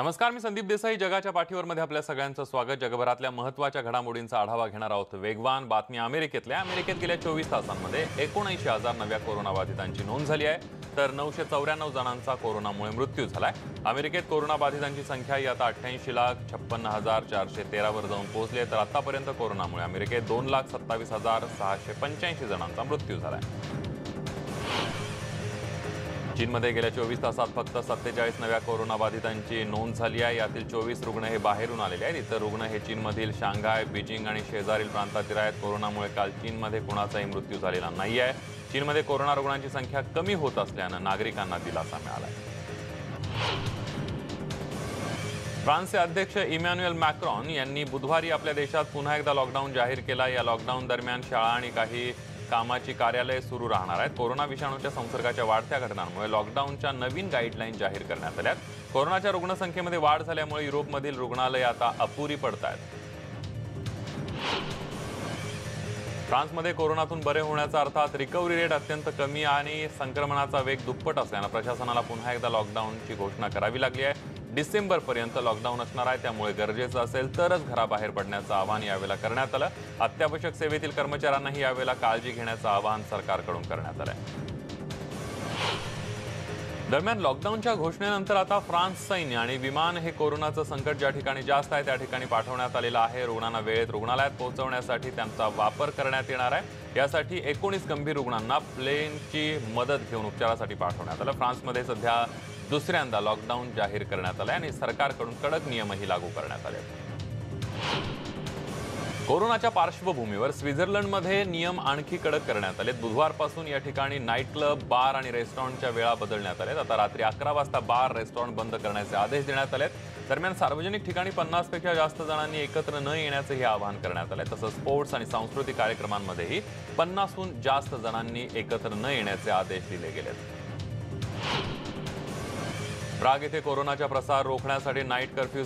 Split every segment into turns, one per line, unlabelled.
नमस्कार मी संदीप देसाई. जगाच्या पाठीवर मध्ये आपल्या सगळ्यांचं स्वागत. जगभरातल्या महत्त्वाच्या घडामोडींचा आढावा घेणार आहोत वेगवान बातमी अमेरिकेतल्या. अमेरिकेत गेल्या चोवीस तासांमध्ये एकोणऐंशी हजार नव्या कोरोनाबाधितांची नोंद झाली आहे. तर नऊशे चौऱ्याण्णव जणांचा कोरोनामुळे मृत्यू झालाय. अमेरिकेत कोरोनाबाधितांची संख्या ही आता अठ्ठ्याऐंशी लाख छप्पन्न हजार चारशे तेरावर जाऊन पोहोचली आहे. तर आतापर्यंत कोरोनामुळे अमेरिकेत दोन लाख सत्तावीस हजार सहाशे पंच्याऐंशी जणांचा मृत्यू झालाय. चीनमध्ये गेल्या चोवीस तासात फक्त सत्तेचाळीस नव्या कोरोनाबाधितांची नोंद झाली आहे. यातील चोवीस रुग्ण हे बाहेरून आलेले आहेत. इतर रुग्ण हे चीनमधील शांघाय बीजिंग आणि शेजारील प्रांतातील आहेत कोरोनामुळे काल चीनमध्ये कुणाचाही मृत्यू झालेला नाही आहे. चीनमध्ये कोरोना रुग्णांची संख्या कमी होत असल्यानं नागरिकांना दिलासा मिळाला फ्रान्सचे अध्यक्ष इमॅन्युएल मॅक्रॉन यांनी बुधवारी आपल्या देशात पुन्हा एकदा लॉकडाऊन जाहीर केला. या लॉकडाऊन दरम्यान शाळा आणि काही कामाची कार्यालय सुरू राहणार आहेत. कोरोना विषाणूच्या संसर्गाच्या वाढत्या घटनांमुळे लॉकडाऊनच्या नवीन गाईडलाईन जाहीर करण्यात आल्यात. कोरोनाच्या रुग्णसंख्येमध्ये वाढ झाल्यामुळे युरोपमधील रुग्णालयं आता अपुरी पडत आहेत फ्रान्समध्ये कोरोनातून बरे होण्याचा अर्थात रिकव्हरी रेट अत्यंत कमी आणि संक्रमणाचा वेग दुप्पट असल्यानं प्रशासनाला पुन्हा एकदा लॉकडाऊनची घोषणा करावी लागली आहे. डिसेंबरपर्यंत लॉकडाऊन असणार आहे त्यामुळे गरजेचं असेल तरच घराबाहेर पडण्याचं आवाहन यावेळेला करण्यात आलं. अत्यावश्यक सेवेतील कर्मचाऱ्यांनाही यावेळेला काळजी घेण्याचं आवाहन सरकारकडून करण्यात आलं आहे दरम्यान लॉकडाऊनच्या घोषणेनंतर आता फ्रान्स सैन्य आणि विमान हे कोरोनाचं संकट ज्या ठिकाणी जास्त आहे त्या ठिकाणी पाठवण्यात आलेलं आहे. रुग्णांना वेळेत रुग्णालयात पोहोचवण्यासाठी त्यांचा वापर करण्यात येणार आहे. यासाठी एकोणीस गंभीर रुग्णांना प्लेनची मदत घेऊन उपचारासाठी पाठवण्यात आलं. फ्रान्समध्ये सध्या दुसऱ्यांदा लॉकडाऊन जाहीर करण्यात आलंय आणि सरकारकडून कडक नियमही लागू करण्यात आले कोरोनाच्या पार्श्वभूमीवर स्वित्झर्लंडमध्ये नियम आणखी कडक करण्यात आले बुधवारपासून या ठिकाणी नाईट क्लब बार आणि रेस्टॉरंटच्या वेळा बदलण्यात आलेत आता रात्री अकरा वाजता बार रेस्टॉरंट बंद करण्याचे आदेश देण्यात आलेत. दरम्यान सार्वजनिक ठिकाणी पन्नासपेक्षा जास्त जणांनी एकत्र न येण्याचंही आवाहन करण्यात आलं तसंच स्पोर्ट्स आणि सांस्कृतिक कार्यक्रमांमध्येही पन्नासहून जास्त जणांनी एकत्र न येण्याचे आदेश दिले गेलेत. प्राग येथे कोरोनाचा प्रसार रोखण्यासाठी नाईट कर्फ्यू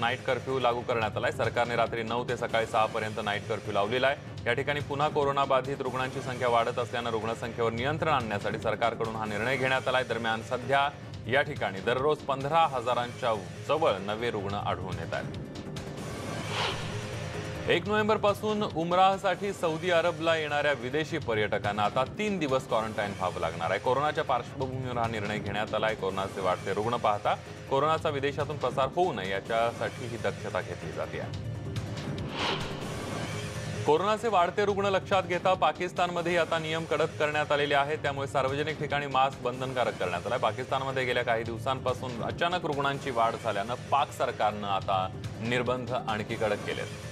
नाईट कर्फ्यू लागू करण्यात आलाय. सरकारने रात्री नऊ ते सकाळी सहा पर्यंत नाईट कर्फ्यू लावलेला आहे. या ठिकाणी पुन्हा कोरोनाबाधित रुग्णांची संख्या वाढत असल्यानं रुग्णसंख्येवर नियंत्रण आणण्यासाठी सरकारकडून हा निर्णय घेण्यात आलाय. दरम्यान सध्या या ठिकाणी दररोज पंधरा हजारांच्या जवळ नवे रुग्ण आढळून येत आहेत. एक नोव्हेंबरपासून उमराहसाठी सौदी अरबला येणाऱ्या विदेशी पर्यटकांना आता तीन दिवस क्वारंटाईन व्हावं लागणार आहे. कोरोनाच्या पार्श्वभूमीवर हा निर्णय घेण्यात आला आहे कोरोनाचे वाढते रुग्ण पाहता कोरोनाचा विदेशातून प्रसार होऊ नये याच्यासाठी ही दक्षता घेतली जाते. कोरोनाचे वाढते रुग्ण लक्षात घेता पाकिस्तानमध्येही आता नियम कडक करण्यात आलेले आहेत. त्यामुळे सार्वजनिक ठिकाणी मास्क बंधनकारक करण्यात आलाय. पाकिस्तानमध्ये गेल्या काही दिवसांपासून अचानक रुग्णांची वाढ झाल्यानं पाक सरकारनं आता निर्बंध आणखी कडक केलेत.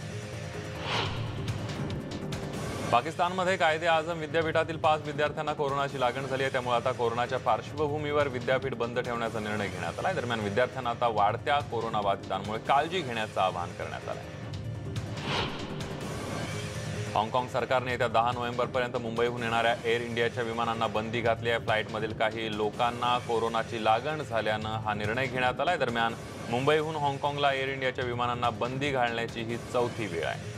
पाकिस्तानमध्ये कायदे आजम विद्यापीठातील पाच विद्यार्थ्यांना कोरोनाची लागण झाली आहे. त्यामुळे आता कोरोनाच्या पार्श्वभूमीवर विद्यापीठ बंद ठेवण्याचा निर्णय घेण्यात आलाय. दरम्यान विद्यार्थ्यांना आता वाढत्या कोरोना बाधितांमुळे काळजी घेण्याचं आवाहन करण्यात आलंय. हाँगकाँग सरकारने येत्या दहा नोव्हेंबरपर्यंत मुंबईहून येणाऱ्या एअर इंडियाच्या विमानांना बंदी घातली आहे. फ्लाईटमधील काही लोकांना कोरोनाची लागण झाल्यानं हा निर्णय घेण्यात आलाय. दरम्यान मुंबईहून हाँगकाँगला एअर इंडियाच्या विमानांना बंदी घालण्याची ही चौथी वेळ आहे.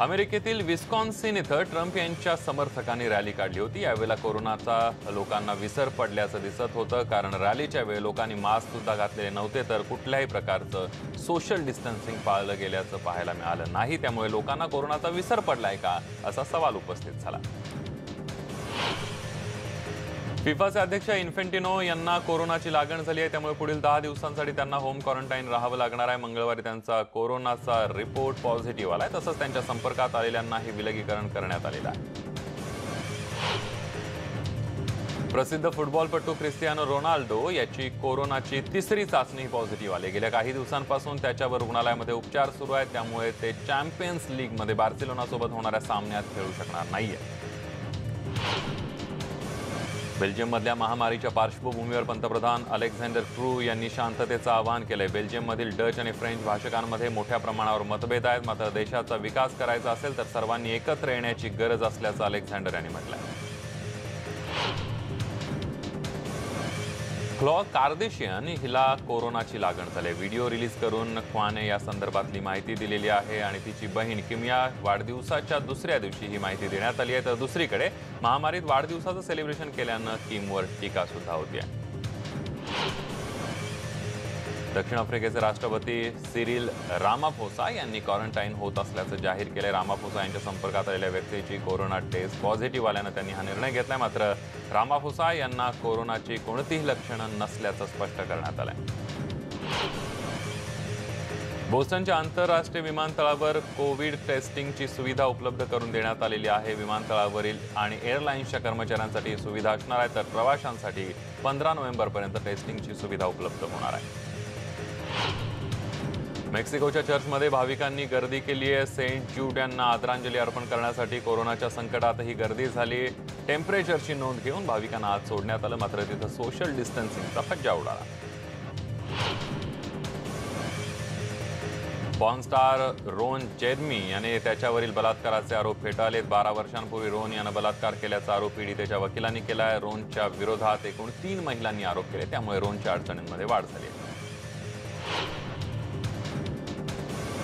अमेरिकेतील विस्कॉन्सिन इथं ट्रम्प यांच्या समर्थकांनी रॅली काढली होती. यावेळेला कोरोनाचा लोकांना विसर पडल्याचं दिसत होतं. कारण रॅलीच्या वेळी लोकांनी मास्क सुद्धा घातलेले नव्हते तर कुठल्याही प्रकारचं सोशल डिस्टन्सिंग पाळलं गेल्याचं पाहायला मिळालं नाही. त्यामुळे लोकांना कोरोनाचा विसर पडलाय का? असा सवाल उपस्थित झाला. फिफाचे अध्यक्ष इन्फेंटिनो यांना कोरोनाची लागण झाली आहे. त्यामुळे पुढील दहा दिवसांसाठी त्यांना होम क्वारंटाईन राहावं लागणार आहे. मंगळवारी त्यांचा कोरोनाचा रिपोर्ट पॉझिटिव्ह आलाय. तसंच त्यांच्या संपर्कात आलेल्यांनाही विलगीकरण करण्यात आलेलं आहे. प्रसिद्ध फुटबॉलपटू क्रिस्टियानो रोनाल्डो याची कोरोनाची तिसरी चाचणी पॉझिटिव्ह आली. गेल्या काही दिवसांपासून त्याच्यावर रुग्णालयामध्ये उपचार सुरू आहेत. त्यामुळे ते चॅम्पियन्स लीगमध्ये बार्सिलोनासोबत होणाऱ्या सामन्यात खेळू शकणार नाहीये. बेल्जियममधल्या महामारीच्या पार्श्वभूमीवर पंतप्रधान अलेक्झांडर क्रू यांनी शांततेचं आवाहन केलंय. बेल्जियममधील डच आणि फ्रेंच भाषकांमध्ये मोठ्या प्रमाणावर मतभेद आहेत. मात्र देशाचा विकास करायचा असेल तर सर्वांनी एकत्र येण्याची गरज असल्याचं अलेक्झांडर यांनी म्हटलंय. क्लॉ कार्देशियन हिला कोरोनाची लागण झाली. व्हिडिओ रिलीज करून ख्वाने या संदर्भातली माहिती दिलेली आहे आणि तिची बहीण किमिया वाढदिवसाच्या दुसऱ्या दिवशी ही माहिती देण्यात आली आहे. तर दुसरीकडे महामारीत वाढदिवसाचं सेलिब्रेशन केल्यानं किमवर टीका सुद्धा होती आहे दक्षिण आफ्रिकेचे राष्ट्रपती सिरिल रामाफोसा यांनी क्वारंटाईन होत असल्याचं जाहीर केलं रामाफोसा यांच्या संपर्कात आलेल्या व्यक्तीची कोरोना टेस्ट पॉझिटिव्ह आल्यानं त्यांनी हा निर्णय घेतलाय. मात्र रामाफोसा यांना कोरोनाची कोणतीही लक्षणं नसल्याचं स्पष्ट करण्यात आलंय. बोस्टनच्या आंतरराष्ट्रीय विमानतळावर कोविड टेस्टिंगची सुविधा उपलब्ध करून देण्यात आलेली आहे. विमानतळावरील आणि एअरलाईन्सच्या कर्मचाऱ्यांसाठी सुविधा असणार आहे तर प्रवाशांसाठी पंधरा नोव्हेंबरपर्यंत टेस्टिंगची सुविधा उपलब्ध होणार आहे. मेक्सिकोच्या चर्चमध्ये भाविकांनी गर्दी केली आहे. सेंट ज्यूड यांना आदरांजली अर्पण करण्यासाठी कोरोनाच्या संकटातही गर्दी झाली टेम्परेचरची नोंद घेऊन भाविकांना आत सोडण्यात आलं. मात्र तिथं सोशल डिस्टन्सिंगचा फज्जा उडाला पॉनस्टार रोन चेदमी याने त्याच्यावरील बलात्काराचे आरोप फेटाळलेत. बारा वर्षांपूर्वी रोन यानं बलात्कार केल्याचा आरोप पीडितेच्या वकिलांनी केला आहे रोनच्या विरोधात एकूण तीन महिलांनी आरोप केले. त्यामुळे रोनच्या अडचणींमध्ये वाढ झाली आहे.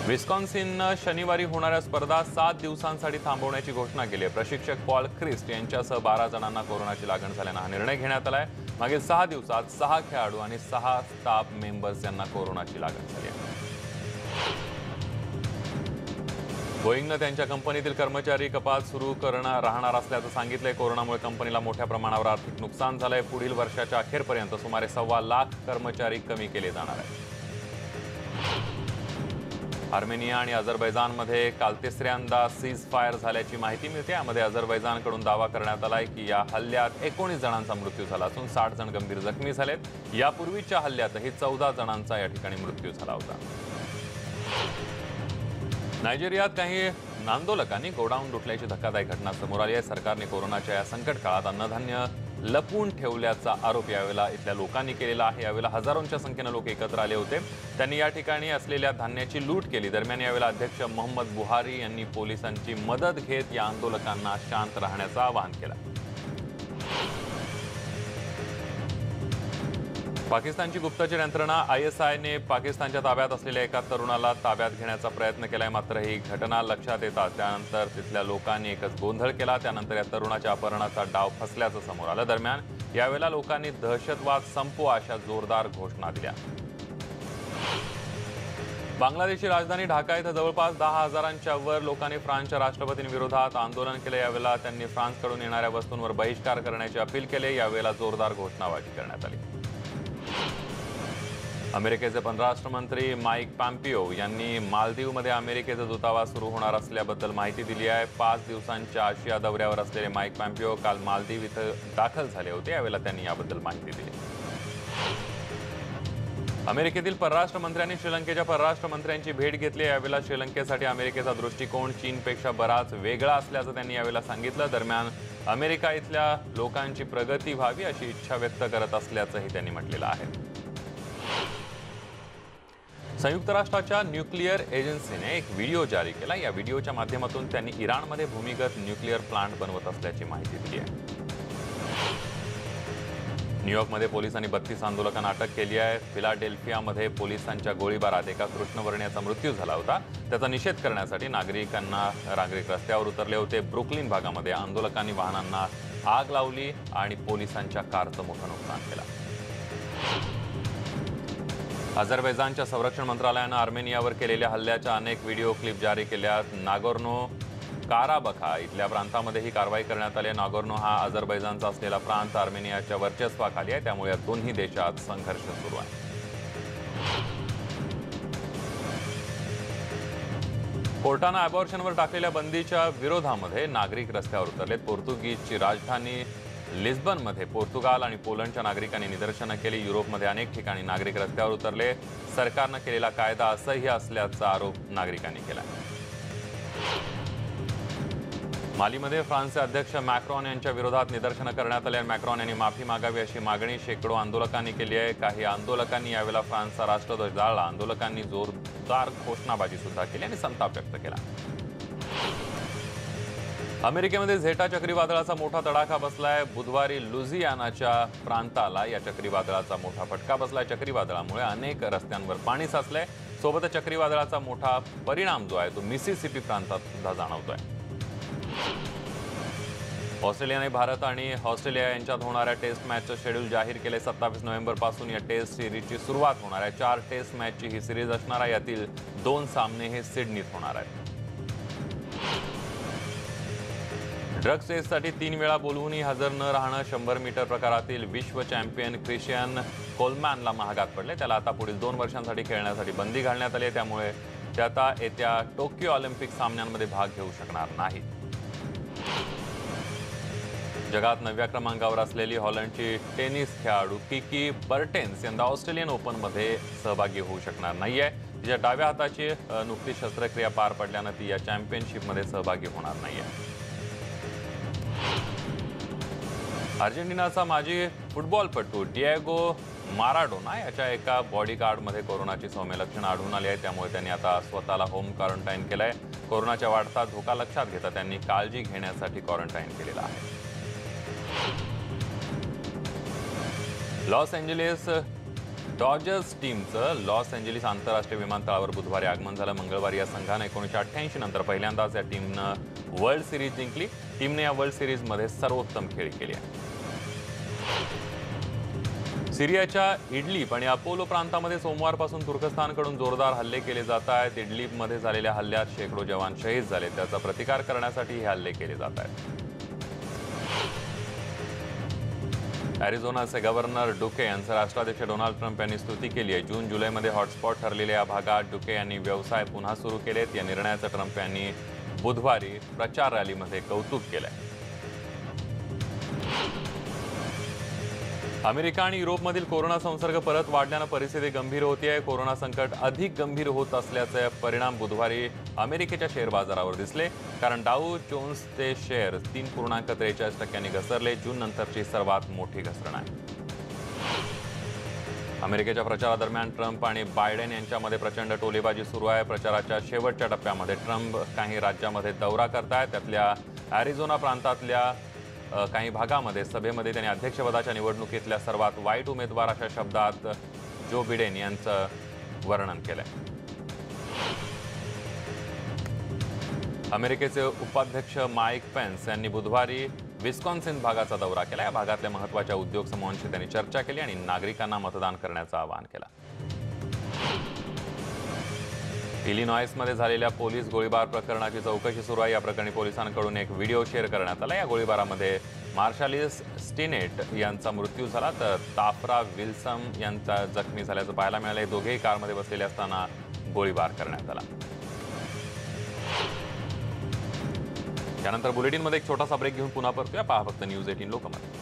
विस्कॉन्सिननं शनिवारी होणाऱ्या स्पर्धा सात दिवसांसाठी थांबवण्याची घोषणा केली आहे. प्रशिक्षक पॉल ख्रिस्ट यांच्यासह बारा जणांना कोरोनाची लागण झाल्यानं हा निर्णय घेण्यात आला आहे मागील सहा दिवसात सहा खेळाडू आणि सहा स्टाफ मेंबर्स यांना कोरोनाची लागण झाली आहे. बोईंगनं त्यांच्या कंपनीतील कर्मचारी कपात सुरू करणार राहणार असल्याचं सांगितलंय. कोरोनामुळे कंपनीला मोठ्या प्रमाणावर आर्थिक नुकसान झालंय. पुढील वर्षाच्या अखेरपर्यंत सुमारे सव्वा लाख कर्मचारी कमी केले जाणार आहेत. आर्मेनिया आणि अझरबैजानमध्ये काल तिसऱ्यांदा सीज फायर झाल्याची माहिती मिळते. यामध्ये अझरबैजानकडून दावा करण्यात आलाय की या हल्ल्यात एकोणीस जणांचा मृत्यू झाला असून साठ जण गंभीर जखमी झालेत. यापूर्वीच्या हल्ल्यातही चौदा जणांचा या ठिकाणी मृत्यू झाला होता. नायजेरियात काही आंदोलकांनी गोडाऊन लुटल्याची धक्कादायक घटना समोर आली आहे. सरकारने कोरोनाच्या या संकट काळात अन्नधान्य लपवून ठेवल्याचा आरोप यावेळेला इथल्या लोकांनी केलेला आहे. यावेळेला हजारोंच्या संख्येनं लोक एकत्र आले होते. त्यांनी या ठिकाणी असलेल्या धान्याची लूट केली. दरम्यान यावेळेला अध्यक्ष मोहम्मद बुहारी यांनी पोलिसांची मदत घेत या आंदोलकांना शांत राहण्याचं आवाहन केलं. पाकिस्तानची गुप्तचर यंत्रणा आय एस आयने पाकिस्तानच्या ताब्यात असलेल्या एका तरुणाला ताब्यात घेण्याचा प्रयत्न केलाय. मात्र ही घटना लक्षात येतात त्यानंतर तिथल्या लोकांनी एकच गोंधळ केला. त्यानंतर या तरुणाच्या अपहरणाचा डाव फसल्याचं समोर आलं. दरम्यान यावेळेला लोकांनी दहशतवाद संपवा अशा जोरदार घोषणा दिल्या. बांगलादेशची राजधानी ढाका इथं जवळपास दहा हजारांच्या वर लोकांनी फ्रान्सच्या राष्ट्रपतींविरोधात आंदोलन केले. यावेळेला त्यांनी फ्रान्सकडून येणाऱ्या वस्तूंवर बहिष्कार करण्याची अपील केले. यावेळेला जोरदार घोषणाबाजी करण्यात आली. अमेरिकेचे परराष्ट्र मंत्री माईक पॅम्पिओ यांनी मालदीवमध्ये अमेरिकेचा दूतावास सुरू होणार असल्याबद्दल माहिती दिली आहे. पाच दिवसांच्या आशिया दौऱ्यावर असलेले माईक पॅम्पिओ काल मालदीव इथं दाखल झाले होते. यावेळेला त्यांनी याबद्दल माहिती दिली. अमेरिकेतील परराष्ट्र मंत्र्यांनी श्रीलंकेच्या परराष्ट्र मंत्र्यांची भेट घेतली यावेळेला श्रीलंकेसाठी अमेरिकेचा दृष्टिकोन चीनपेक्षा बराच वेगळा असल्याचं त्यांनी यावेळेला सांगितलं. दरम्यान अमेरिका इथल्या लोकांची प्रगती व्हावी अशी इच्छा व्यक्त करत असल्याचंही त्यांनी म्हटलेलं आहे. संयुक्त राष्ट्राच्या न्यूक्लिअर एजन्सीने एक व्हिडिओ जारी केला. या व्हिडिओच्या माध्यमातून त्यांनी इराणमध्ये भूमिगत न्यूक्लिअर प्लांट बनवत असल्याची माहिती दिली आहे. न्यूयॉर्कमध्ये पोलिसांनी बत्तीस आंदोलकांना अटक केली आहे. फिलाडेल्फियामध्ये पोलिसांच्या गोळीबारात एका कृष्णवर्णीयाचा मृत्यू झाला होता. त्याचा निषेध करण्यासाठी नागरिकांना नागरिक रस्त्यावर उतरले होते. ब्रुकलिन भागामध्ये आंदोलकांनी वाहनांना आग लावली आणि पोलिसांच्या कारचं मोठं नुकसान केलं. अझरबैजानच्या संरक्षण मंत्रालयानं आर्मेनियावर केलेल्या हल्ल्याच्या अनेक व्हिडिओ क्लिप जारी केल्या नागोर्नो काराबखा इथल्या प्रांतामध्ये ही कारवाई करण्यात आली आहे. नागोर्नो हा अझरबैजानचा असलेला प्रांत आर्मेनियाच्या वर्चस्वाखाली आहे. त्यामुळे या दोन्ही देशात संघर्ष सुरू आहे. कोर्टानं अबॉर्शनवर टाकलेल्या बंदीच्या विरोधामध्ये नागरिक रस्त्यावर उतरलेत. पोर्तुगीजची राजधानी लिस्बनमध्ये पोर्तुगाल आणि पोलंडच्या नागरिकांनी निदर्शनं केली. युरोपमध्ये अनेक ठिकाणी नागरिक रस्त्यावर उतरले. सरकारनं केलेला कायदा असह्य असल्याचा आरोप नागरिकांनी केला. मालीमध्ये फ्रान्सचे अध्यक्ष मॅक्रॉन यांच्या विरोधात निदर्शनं करण्यात आली आणि मॅक्रॉन यांनी माफी मागावी अशी मागणी शेकडो आंदोलकांनी केली आहे. काही आंदोलकांनी यावेळेला फ्रान्सचा राष्ट्रध्वज जाळला. आंदोलकांनी जोरदार घोषणाबाजी सुद्धा केली आणि संताप व्यक्त केला. अमेरिकेमध्ये झेटा चक्रीवादळाचा मोठा तडाखा बसलाय. बुधवारी लुझियानाच्या प्रांताला या चक्रीवादळाचा मोठा फटका बसलाय. चक्रीवादळामुळे अनेक रस्त्यांवर पाणी साचलंय. सोबतच चक्रीवादळाचा मोठा परिणाम जो आहे तो मिसिसिपी प्रांतात सुद्धा जाणवतोय. ऑस्ट्रेलियाने भारत आणि ऑस्ट्रेलिया यांच्यात होणाऱ्या टेस्ट मॅचचं शेड्यूल जाहीर केले सत्तावीस नोव्हेंबरपासून या टेस्ट सिरीजची सुरुवात होणार आहे. चार टेस्ट मॅचची ही सिरीज असणार आहे. यातील दोन सामने हे सिडनीत होणार आहेत. ड्रग्स टेस्टसाठी तीन वेळा बोलवूनही हजर न राहणं शंभर मीटर प्रकारातील विश्व चॅम्पियन क्रिशियन कोलमॅनला महागात पडले. त्याला आता पुढील दोन वर्षांसाठी खेळण्यासाठी बंदी घालण्यात आली आहे. त्यामुळे ते आता येत्या टोकियो ऑलिम्पिक सामन्यांमध्ये भाग घेऊ शकणार नाही. जगात नवव्या क्रमांकावर असलेली हॉलंडची टेनिस खेळाडू किकी बर्टेन्स यंदा ऑस्ट्रेलियन ओपनमध्ये सहभागी होऊ शकणार नाही आहे तिच्या डाव्या हाताची नुकती नुकतीच शस्त्रक्रिया पार पडल्यानं ती या चॅम्पियनशिपमध्ये सहभागी होणार नाही आहे अर्जेंटिनाचा माजी फुटबॉलपटू डिएगो माराडोना याच्या एका बॉडीगार्डमध्ये कोरोनाची सौम्य लक्षणं आढळून आली आहे त्यामुळे त्यांनी आता स्वतःला होम क्वारंटाईन केलं आहे कोरोनाच्या वाढता धोका लक्षात घेता त्यांनी काळजी घेण्यासाठी क्वारंटाईन केलेलं आहे. लॉस एंजलिस डॉजर्स टीमचं लॉस एंजेलिस आंतरराष्ट्रीय विमानतळावर बुधवारी आगमन झालं. मंगळवारी या संघानं एकोणीसशे अठ्ठ्याऐंशी नंतर पहिल्यांदाच या टीमनं वर्ल्ड सिरीज जिंकली. टीमने या वर्ल्ड सिरीजमध्ये सर्वोत्तम खेळी केली आहे. सिरियाच्या इडलीप आणि अपोलो प्रांतामध्ये सोमवारपासून तुर्कस्तानकडून जोरदार हल्ले केले जात आहेत. इडलीपमध्ये झालेल्या हल्ल्यात शेकडो जवान शहीद झाले. त्याचा प्रतिकार करण्यासाठी हे हल्ले केले जात आहेत. अॅरिझोनाचे गव्हर्नर डुके यांचं राष्ट्राध्यक्ष डोनाल्ड ट्रम्प यांनी स्तुती केली आहे. जून जुलैमध्ये हॉटस्पॉट ठरलेल्या या भागात डुके यांनी व्यवसाय पुन्हा सुरू केलेत. या निर्णयाचं ट्रम्प यांनी बुधवारी प्रचार रॅलीमध्ये कौतुक केलं आहे अमेरिका आणि युरोपमधील कोरोना संसर्ग परत वाढल्यानं परिस्थिती गंभीर होतीये. कोरोना संकट अधिक गंभीर होत असल्याचे परिणाम बुधवारी अमेरिकेच्या शेअर बाजारावर दिसले. कारण डाऊ जोन्सचे शेअर तीन पूर्णांक त्रेचाळीस टक्क्यांनी घसरले. जून नंतरची सर्वात मोठी घसरण आहे. अमेरिकेच्या प्रचारादरम्यान ट्रम्प आणि बायडेन यांच्यामध्ये प्रचंड टोलेबाजी सुरू आहे. प्रचाराच्या शेवटच्या टप्प्यामध्ये ट्रम्प काही राज्यामध्ये दौरा करतायत. त्यातल्या ॲरिझोना प्रांतातल्या काही भागामध्ये सभेमध्ये त्यांनी अध्यक्षपदाच्या निवडणुकीतल्या सर्वात वाईट उमेदवार अशा शब्दात जो बिडेन यांचं वर्णन केलंय. अमेरिकेचे उपाध्यक्ष माईक पेन्स यांनी बुधवारी विस्कॉन्सिन भागाचा दौरा केला. या भागातल्या महत्त्वाच्या उद्योग समूहांशी त्यांनी चर्चा केली आणि नागरिकांना मतदान करण्याचं आवाहन केलं. इलिनॉयसमध्ये झालेल्या पोलीस गोळीबार प्रकरणाची चौकशी सुरू आहे. या प्रकरणी पोलिसांकडून एक व्हिडिओ शेअर करण्यात आला. या गोळीबारामध्ये मार्शालिस स्टिनेट यांचा मृत्यू झाला तर ताफरा विल्सम यांचा जखमी झाल्याचं पाहायला मिळालं. हे दोघेही कारमध्ये बसलेले असताना गोळीबार करण्यात आला. त्यानंतर बुलेटिनमध्ये एक छोटासा ब्रेक घेऊन पुन्हा परतूया. पहा फक्त न्यूज एटीन लोकमत.